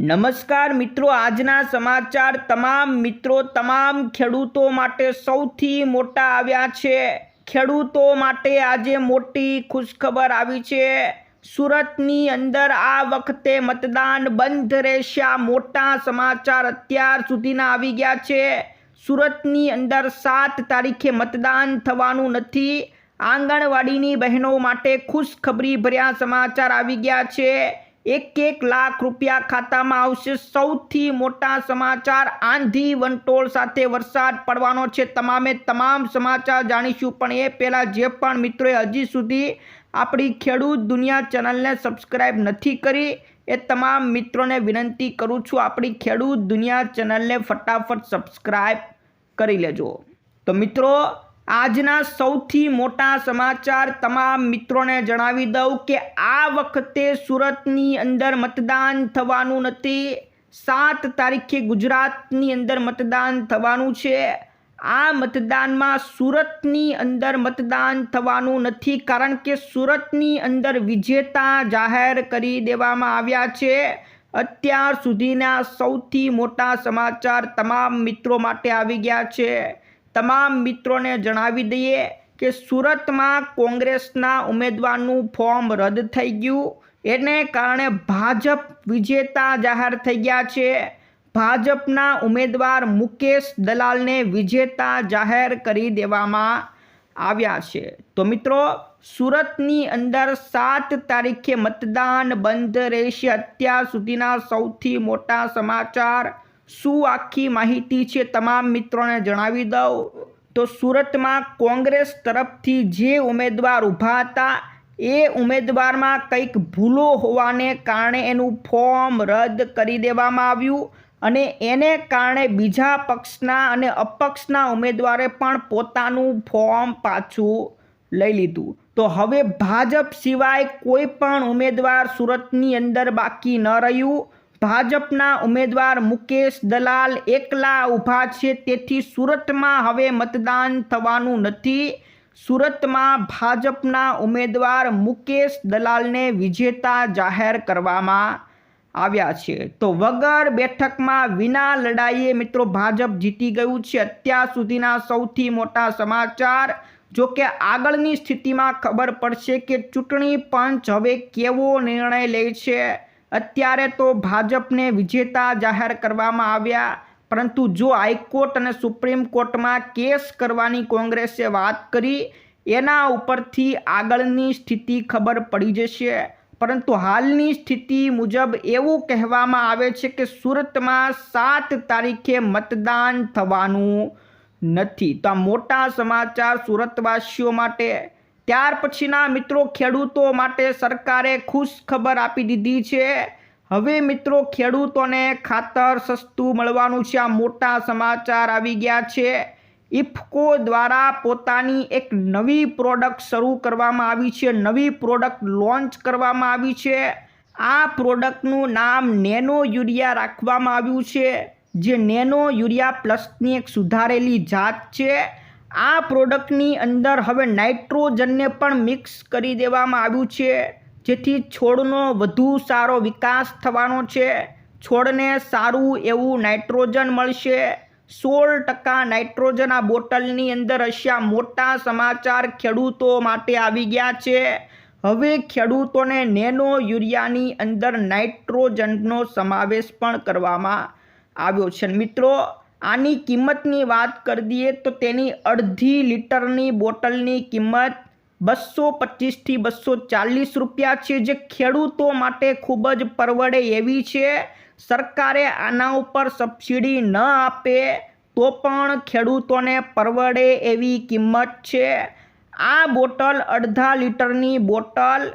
નમસ્કાર મિત્રો, આજના સમાચાર તમામ મિત્રો, તમામ ખેડૂતો માટે સૌથી મોટા આવ્યા છે. ખેડૂતો માટે આજે મોટી ખુશખબર આવી છે. સુરતની અંદર આ વખતે મતદાન બંધ રહેશે. મોટા સમાચાર અત્યાર સુધીના આવી ગયા છે. સુરતની અંદર સાત તારીખે મતદાન થવાનું નથી. આંગણવાડીની બહેનો માટે ખુશખબરી ભર્યા સમાચાર આવી ગયા છે. એક એક લાખ રૂપિયા ખાતામાં આવશે. સૌથી મોટા સમાચાર આંધી વંટોળ સાથે વરસાદ પડવાનો છે. તમામે તમામ સમાચાર જાણીશું. પણ એ પહેલાં જે પણ મિત્રોએ હજી સુધી આપણી ખેડૂત દુનિયા ચેનલને સબસ્ક્રાઈબ નથી કરી, એ તમામ મિત્રોને વિનંતી કરું છું આપણી ખેડૂત દુનિયા ચેનલને ફટાફટ સબસ્ક્રાઈબ કરી લેજો. તો મિત્રો આજના સૌથી મોટા સમાચાર તમામ મિત્રોને જણાવી દઉં કે આ વખતે સુરતની અંદર મતદાન થવાનું નથી. સાત તારીખે ગુજરાતની અંદર મતદાન થવાનું છે. આ મતદાનમાં સુરતની અંદર મતદાન થવાનું નથી કારણ કે સુરતની અંદર વિજેતા જાહેર કરી દેવામાં આવ્યા છે. અત્યાર સુધીના સૌથી મોટા સમાચાર તમામ મિત્રો માટે આવી ગયા છે. તમામ મિત્રોને જણાવી દઈએ કે સુરતમાં કોંગ્રેસના ઉમેદવારનું ફોર્મ રદ થઈ ગયું. એને કારણે ભાજપ વિજેતા જાહેર થઈ ગયા છે. ભાજપના ઉમેદવાર મુકેશ દલાલને વિજેતા જાહેર કરી દેવામાં આવ્યા છે. તો મિત્રો, સુરતની અંદર સાત તારીખે મતદાન બંધ રહેશે. અત્યાર સુધીના સૌથી મોટા સમાચાર શું આખી માહિતી છે તમામ મિત્રોને જણાવી દઉં? તો સુરતમાં કોંગ્રેસ તરફથી જે ઉમેદવાર ઊભા હતા, એ ઉમેદવારમાં કંઈક ભૂલો હોવાને કારણે એનું ફોર્મ રદ કરી દેવામાં આવ્યું અને એને કારણે બીજા પક્ષના અને અપક્ષના ઉમેદવારે પણ પોતાનું ફોર્મ પાછું લઈ લીધું. તો હવે ભાજપ સિવાય કોઈ પણ ઉમેદવાર સુરતની અંદર બાકી ન રહ્યું. ભાજપના ઉમેદવાર મુકેશ દલાલ એકલા ઊભા છે, તેથી સુરતમાં હવે મતદાન થવાનું નથી. સુરતમાં ભાજપના ઉમેદવાર મુકેશ દલાલને વિજેતા જાહેર કરવામાં આવ્યા છે. તો વગર બેઠકમાં વિના લડાઈએ મિત્રો ભાજપ જીતી ગયું છે. અત્યાર સુધીના સૌથી મોટા સમાચાર, જો કે આગળની સ્થિતિમાં ખબર પડશે કે ચૂંટણી પંચ હવે કેવો નિર્ણય લે છે. અત્યારે તો ભાજપને વિજેતા જાહેર કરવામાં આવ્યા, પરંતુ જો હાઈકોર્ટ અને સુપ્રીમ કોર્ટમાં કેસ કરવાની કોંગ્રેસે વાત કરી, એના ઉપરથી આગળની સ્થિતિ ખબર પડી જશે. પરંતુ હાલની સ્થિતિ મુજબ એવું કહેવામાં આવે છે કે સુરતમાં સાત તારીખે મતદાન થવાનું નથી. તો આ મોટા સમાચાર સુરતવાસીઓ માટે ત્યાર પછીના મિત્રો ખેડૂતો માટે સરકારે ખુશ ખબર આપી દીધી છે. હવે મિત્રો, ખેડૂતોને ખાતર સસ્તું મળવાનું છે. આ મોટા સમાચાર આવી ગયા છે. ઇફકો દ્વારા પોતાની એક નવી પ્રોડક્ટ શરૂ કરવામાં આવી છે. નવી પ્રોડક્ટ લોન્ચ કરવામાં આવી છે. આ પ્રોડક્ટનું નામ નેનો યુરિયા રાખવામાં આવ્યું છે, જે નેનો યુરિયા પ્લસની એક સુધારેલી જાત છે. આ પ્રોડક્ટની અંદર હવે નાઇટ્રોજનને પણ મિક્સ કરી દેવામાં આવ્યું છે. જેથી છોડનો વધુ સારો વિકાસ થવાનો છે. છોડને સારું એવું નાઇટ્રોજન મળશે. સોળ ટકા નાઇટ્રોજન આ બોટલની અંદર હશે. મોટા સમાચાર ખેડૂતો માટે આવી ગયા છે. હવે ખેડૂતોને નેનો યુરિયાની અંદર નાઇટ્રોજનનો સમાવેશ પણ કરવામાં આવ્યો છે. મિત્રો આની કિંમતની વાત કરી દઈએ તો તેની અડધી લીટરની બોટલની કિંમત બસો પચીસથી બસો ચાલીસ રૂપિયા છે. જે ખેડૂતો માટે ખૂબ જ પરવડે એવી છે. સરકારે આના ઉપર સબસિડી ન આપે તો પણ ખેડૂતોને પરવડે એવી કિંમત છે. આ બોટલ અડધા લીટરની બોટલ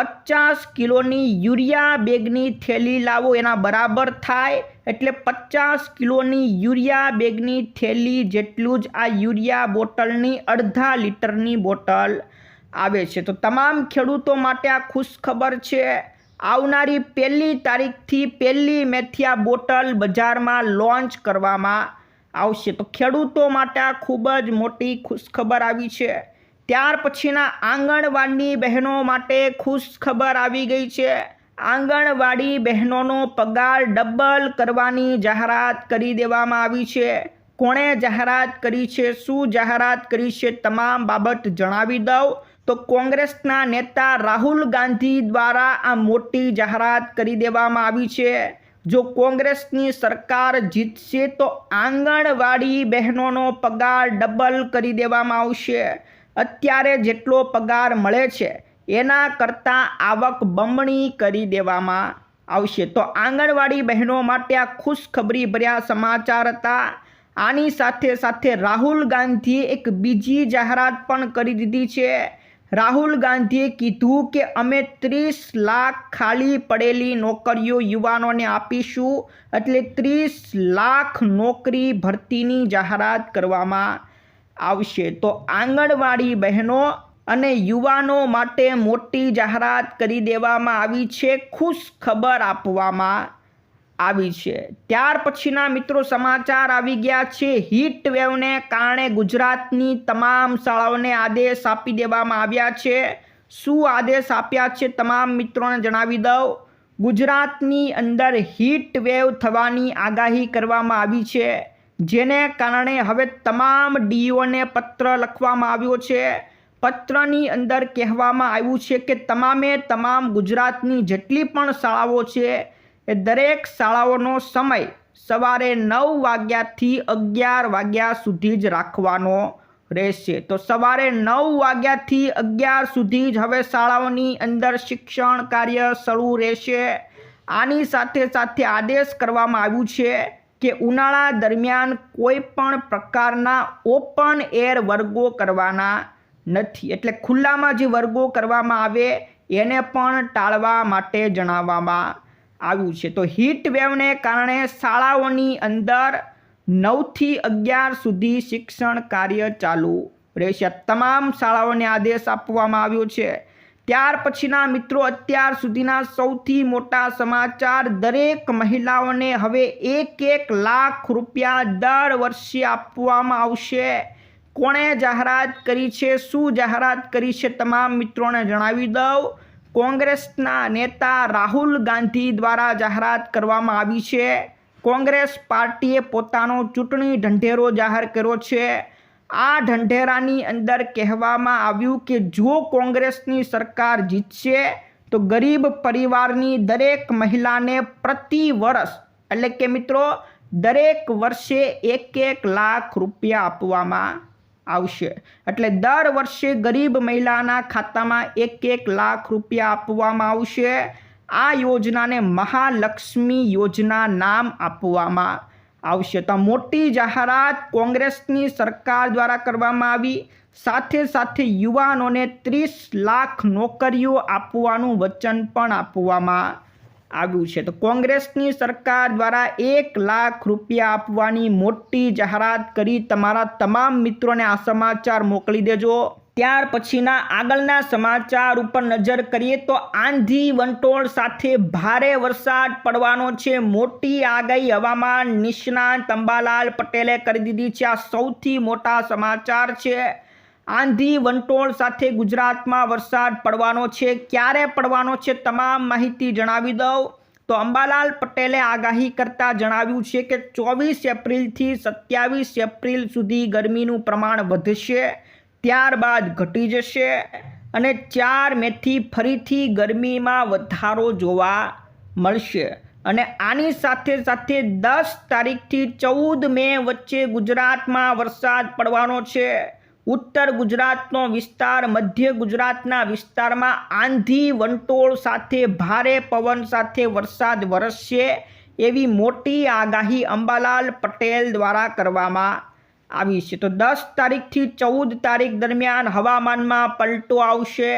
પચાસ કિલોની યુરિયા બેગની થેલી લાવો, એના બરાબર થાય? એટલે પચાસ કિલોની યુરિયા બેગની થેલી જેટલું જ આ યુરિયા બોટલની અડધા લીટરની બોટલ આવે છે. તો તમામ ખેડૂતો માટે આ ખુશ ખબર છે. આવનારી પહેલી તારીખથી પહેલી મેથી બોટલ બજારમાં લોન્ચ કરવામાં આવશે. તો ખેડૂતો માટે આ ખૂબ જ મોટી ખુશખબર આવી છે. ત્યાર પછીના આંગણવાડી બહેનો માટે ખુશ ખબર આવી ગઈ છે. આંગણવાડી બહેનોનો પગાર ડબલ કરવાની જાહેરાત કરી દેવામાં આવી છે. કોણે જાહેરાત કરી છે, શું જાહેરાત કરી છે તમામ બાબત જણાવી દઉં. તો કોંગ્રેસના નેતા રાહુલ ગાંધી દ્વારા આ મોટી જાહેરાત કરી દેવામાં આવી છે. જો કોંગ્રેસની સરકાર જીતશે તો આંગણવાડી બહેનોનો પગાર ડબલ કરી દેવામાં આવશે. અત્યારે જેટલો પગાર મળે છે, એના કરતાં આવક બમણી કરી દેવામાં આવશે. તો આંગણવાડી બહેનો માટે આ ખુશખબરી ભર્યા સમાચાર હતા. આની સાથે સાથે રાહુલ ગાંધીએ એક બીજી જાહેરાત પણ કરી દીધી છે. રાહુલ ગાંધીએ કીધું કે, અમે ત્રીસ લાખ ખાલી પડેલી નોકરીઓ યુવાનોને આપીશું. એટલે ત્રીસ લાખ નોકરી ભરતીની જાહેરાત કરવામાં આવશે. તો આંગણવાડી બહેનો અને યુવાનો માટે મોટી જાહેરાત કરી દેવામાં આવી છે. ખુશ ખબર આપવામાં આવી છે. ત્યાર પછીના મિત્રો સમાચાર આવી ગયા છે. હીટ વેવને કારણે ગુજરાતની તમામ શાળાઓને આદેશ આપી દેવામાં આવ્યા છે. શું આદેશ આપ્યા છે તમામ મિત્રોને જણાવી દઉં. ગુજરાતની અંદર હીટ વેવ થવાની આગાહી કરવામાં આવી છે. જેને કારણે હવે તમામ ડીઓને પત્ર લખવામાં આવ્યો છે. પત્રની અંદર કહેવામાં આવ્યું છે કે તમામે તમામ ગુજરાતની જેટલી પણ શાળાઓ છે એ દરેક શાળાઓનો સમય સવારે નવ વાગ્યાથી અગિયાર વાગ્યા સુધી જ રાખવાનો રહેશે. તો સવારે નવ વાગ્યાથી અગિયાર સુધી જ હવે શાળાઓની અંદર શિક્ષણ કાર્ય શરૂ રહેશે. આની સાથે સાથે આદેશ કરવામાં આવ્યું છે કે ઉનાળા દરમિયાન કોઈ પણ પ્રકારના ઓપન એર વર્ગો કરવાના નથી. એટલે ખુલ્લામાં જે વર્ગો કરવામાં આવે, એને પણ ટાળવા માટે જણાવવામાં આવ્યું છે. તો હીટ વેવને કારણે શાળાઓની અંદર નવથી અગિયાર સુધી શિક્ષણ કાર્ય ચાલુ રહેશે. તમામ શાળાઓને આદેશ આપવામાં આવ્યો છે. ત્યાર પછીના મિત્રો, અત્યાર સુધીના સૌથી મોટા સમાચાર. દરેક મહિલાઓને હવે એક એક લાખ રૂપિયા દર વર્ષે આપવામાં આવશે. કોણે જાહેરાત કરી છે? શું જાહેરાત કરી છે? તમામ મિત્રોને જણાવી દઉં. કોંગ્રેસના નેતા રાહુલ ગાંધી દ્વારા જાહેરાત કરવામાં આવી છે. કોંગ્રેસ પાર્ટીએ પોતાનો ચૂંટણી ઢંઢેરો જાહેર કર્યો છે. આ ઢંઢેરાની અંદર કહેવામાં આવ્યું કે જો કોંગ્રેસની સરકાર જીતશે, તો ગરીબ પરિવારની દરેક મહિલાને પ્રતિ વર્ષ, એટલે કે મિત્રો, દરેક વર્ષે એક એક લાખ રૂપિયા આપવામાં આવશે. એટલે દર વર્ષે ગરીબ મહિલાના ખાતામાં એક એક લાખ રૂપિયા આપવામાં આવશે. આ યોજનાને મહાલક્ષ્મી યોજના નામ આપવામાં આવશે. તો મોટી જાહેરાત કોંગ્રેસની સરકાર દ્વારા કરવામાં આવી. સાથે સાથે યુવાનોને ત્રીસ લાખ નોકરીઓ આપવાનું વચન પણ આપવામાં આવ્યું છે. તો કોંગ્રેસની સરકાર દ્વારા એક લાખ રૂપિયા આપવાની મોટી જાહેરાત કરી તમારા તમામ મિત્રોને આ સમાચાર મોકલી દેજો. ત્યાર પછીના આગળના સમાચાર ઉપર નજર કરીએ તો આંધી વંટોળ સાથે ભારે વરસાદ પડવાનો છે. મોટી આગાહી હવામાન નિષ્ણાંત અંબાલાલ પટેલે કરી દીધી છે. આ સૌથી મોટા સમાચાર છે. આંધી વંટોળ સાથે ગુજરાતમાં વરસાદ પડવાનો છે. ક્યારે પડવાનો છે તમામ માહિતી જણાવી દઉં. તો અંબાલાલ પટેલે આગાહી કરતાં જણાવ્યું છે કે ચોવીસ એપ્રિલથી સત્યાવીસ એપ્રિલ સુધી ગરમીનું પ્રમાણ વધશે. ત્યારબાદ ઘટી જશે અને ચાર મેથી ફરીથી ગરમીમાં વધારો જોવા મળશે. અને આની સાથે સાથે દસ તારીખથી ચૌદ મે વચ્ચે ગુજરાતમાં વરસાદ પડવાનો છે. ઉત્તર ગુજરાતનો વિસ્તાર, મધ્ય ગુજરાતના વિસ્તારમાં આંધી વંટોળ સાથે ભારે પવન સાથે વરસાદ વરસશે એવી મોટી આગાહી અંબાલાલ પટેલ દ્વારા કરવામાં આવી છે. તો દસ તારીખથી ચૌદ તારીખ દરમિયાન હવામાનમાં પલટો આવશે.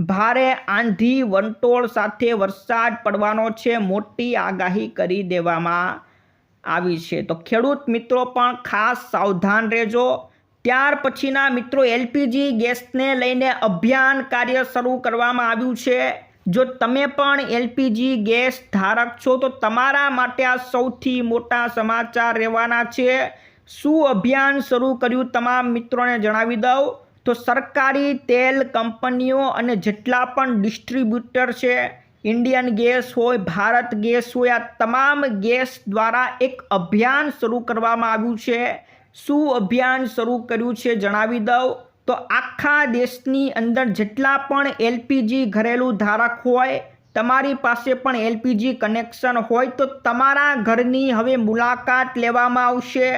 ભારે આંધી વંટોળ સાથે વરસાદ પડવાનો છે. મોટી આગાહી કરી દેવામાં આવી છે. તો ખેડૂત મિત્રો પણ ખાસ સાવધાન રહેજો. ત્યાર પછીના મિત્રો એલપીજી ગેસને લઈને અભિયાન કાર્ય શરૂ કરવામાં આવ્યું છે. જો તમે પણ એલપીજી ગેસ ધારક છો, તો તમારા માટે આ સૌથી મોટા સમાચાર રહેવાના છે. શું અભિયાન શરૂ કર્યું તમામ મિત્રોને જણાવી દઉં? તો સરકારી તેલ કંપનીઓ અને જેટલા પણ ડિસ્ટ્રીબ્યુટર છે, ઇન્ડિયન ગેસ હોય, ભારત ગેસ હોય, આ તમામ ગેસ દ્વારા એક અભિયાન શરૂ કરવામાં આવ્યું છે. શું અભિયાન શરૂ કર્યું છે જણાવી દઉં? તો આખા દેશની અંદર જેટલા પણ એલપીજી ઘરેલું ધારક હોય, તમારી પાસે પણ એલપીજી કનેક્શન હોય, તો તમારા ઘરની હવે મુલાકાત લેવામાં આવશે.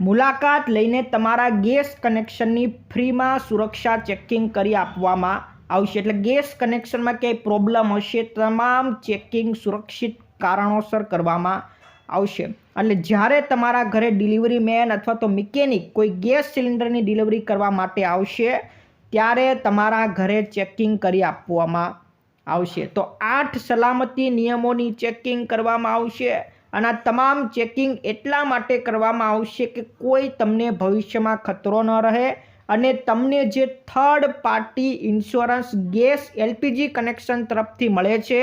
મુલાકાત લઈને તમારા ગેસ કનેક્શનની ફ્રીમાં સુરક્ષા ચેકિંગ કરી આપવામાં આવશે. એટલે ગેસ કનેક્શનમાં ક્યાંય પ્રોબ્લેમ હશે, તમામ ચેકિંગ સુરક્ષિત કારણોસર કરવામાં આવશે. એટલે જ્યારે તમારા ઘરે ડિલિવરી મેન અથવા તો મિકેનિક કોઈ ગેસ સિલિન્ડરની ડિલિવરી કરવા માટે આવશે, ત્યારે તમારા ઘરે ચેકિંગ કરી આપવામાં આવશે. તો આઠ સલામતી નિયમોની ચેકિંગ કરવામાં આવશે. અને આ તમામ ચેકિંગ એટલા માટે કરવામાં આવશે કે કોઈ તમને ભવિષ્યમાં ખતરો ન રહે અને તમને જે third party insurance gas LPG connection તરફથી મળે છે,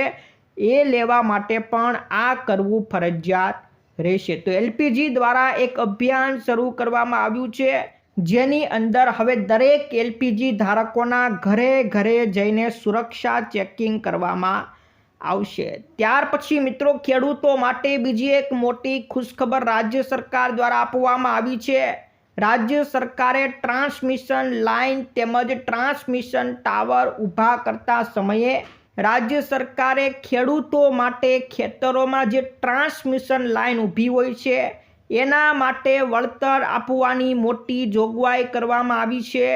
એ લેવા માટે પણ આ કરવું ફરજિયાત રહેશે. તો એલપીજી દ્વારા એક અભિયાન શરૂ કરવામાં આવ્યું છે, જેની અંદર હવે દરેક એલપીજી ધારકોના ઘરે ઘરે જઈને સુરક્ષા ચેકિંગ કરવામાં આવશે. ત્યાર પછી મિત્રો ખેડૂતો માટે બીજી એક મોટી ખુશખબર રાજ્ય સરકાર દ્વારા આપવામાં આવી છે. રાજ્ય સરકારે ટ્રાન્સમિશન લાઇન તેમજ ટ્રાન્સમિશન ટાવર ઊભા કરતા સમયે રાજ્ય સરકારે ખેડૂતો માટે ખેતરોમાં જે ટ્રાન્સમિશન લાઇન ઊભી હોય છે, એના માટે વળતર આપવાની મોટી જોગવાઈ કરવામાં આવી છે.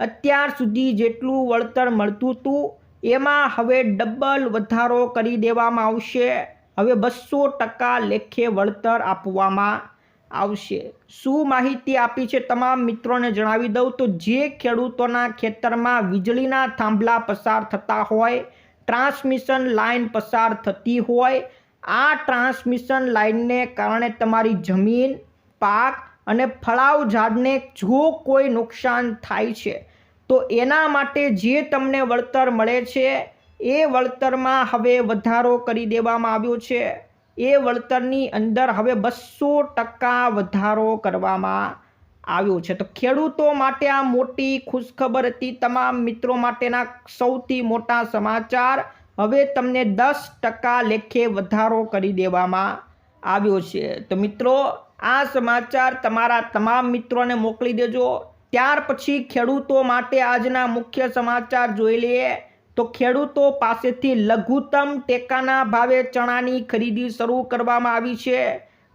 અત્યાર સુધી જેટલું વળતર મળતું હતું એમાં હવે ડબલ વધારો કરી દેવામાં આવશે. હવે બસો ટકા લેખે વળતર આપવામાં આવશે. શું માહિતી આપી છે તમામ મિત્રોને જણાવી દઉં તો જે ખેડૂતોના ખેતરમાં વીજળીના થાંભલા પસાર થતા હોય, ટ્રાન્સમિશન લાઇન પસાર થતી હોય, આ ટ્રાન્સમિશન લાઇનને કારણે તમારી જમીન, પાક અને ફળાવ ઝાડને જો કોઈ નુકસાન થાય છે તો એના માટે જે તમને વળતર મળે છે, એ વળતરમાં હવે વધારો કરી દેવામાં આવ્યો છે. એ વળતરની અંદર હવે બસો ટકા વધારો કરવામાં આવ્યો છે. તો ખેડૂતો માટે આ મોટી ખુશખબર હતી. તમામ મિત્રો માટેના સૌથી મોટા સમાચાર, હવે તમને દસ ટકા લેખે વધારો કરી દેવામાં આવ્યો છે. તો મિત્રો, આ સમાચાર તમારા તમામ મિત્રોને મોકલી દેજો. ત્યાર પછી ખેડૂતો માટે આજના મુખ્ય સમાચાર જોઈ લઈએ. તો ખેડૂતો પાસેથી લઘુત્તમ ટેકાના ભાવે ચણાની ખરીદી શરૂ કરવામાં આવી છે.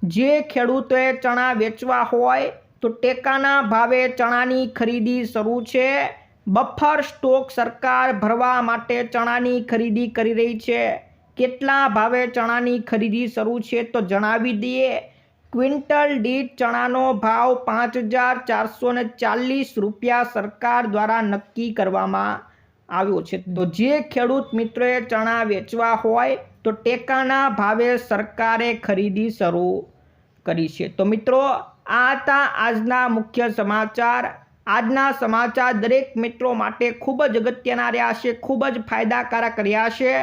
જે ખેડૂતોએ ચણા વેચવા હોય તો ટેકાના ભાવે ચણાની ખરીદી શરૂ છે. બફર સ્ટોક સરકાર ભરવા માટે ચણાની ખરીદી કરી રહી છે. કેટલા ભાવે ચણાની ખરીદી શરૂ છે તો જણાવી દઈએ. ક્વિન્ટલ દીઠ ચણાનો ભાવ પાંચ હજાર ચારસો ને ચાલીસ રૂપિયા સરકાર દ્વારા નક્કી કરવામાં આવ્યો છે. તો જે ખેડૂત મિત્રોએ ચણા વેચવા હોય તો ટેકાના ભાવે સરકારે ખરીદી શરૂ કરી છે. તો મિત્રો, આ હતા આજના મુખ્ય સમાચાર. આજના સમાચાર દરેક મિત્રો માટે ખૂબ જ અગત્યના રહ્યા છે, ખૂબ જ ફાયદાકારક રહ્યા છે.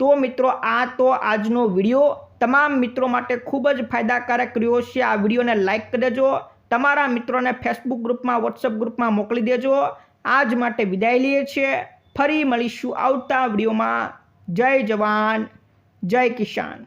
તો મિત્રો, આ તો આજનો વીડિયો. તમામ મિત્રો માટે ખૂબ જ ફાયદાકારક રહ્યો છે. આ વિડીયોને લાઇક કરી દેજો. તમારા મિત્રોને ફેસબુક ગ્રુપમાં વોટ્સઅપ ગ્રુપમાં મોકલી દેજો. આજ માટે વિદાય લઈએ છીએ. ફરી મળીશું આવતા વિડીયોમાં. જય જવાન. જય કિસાન.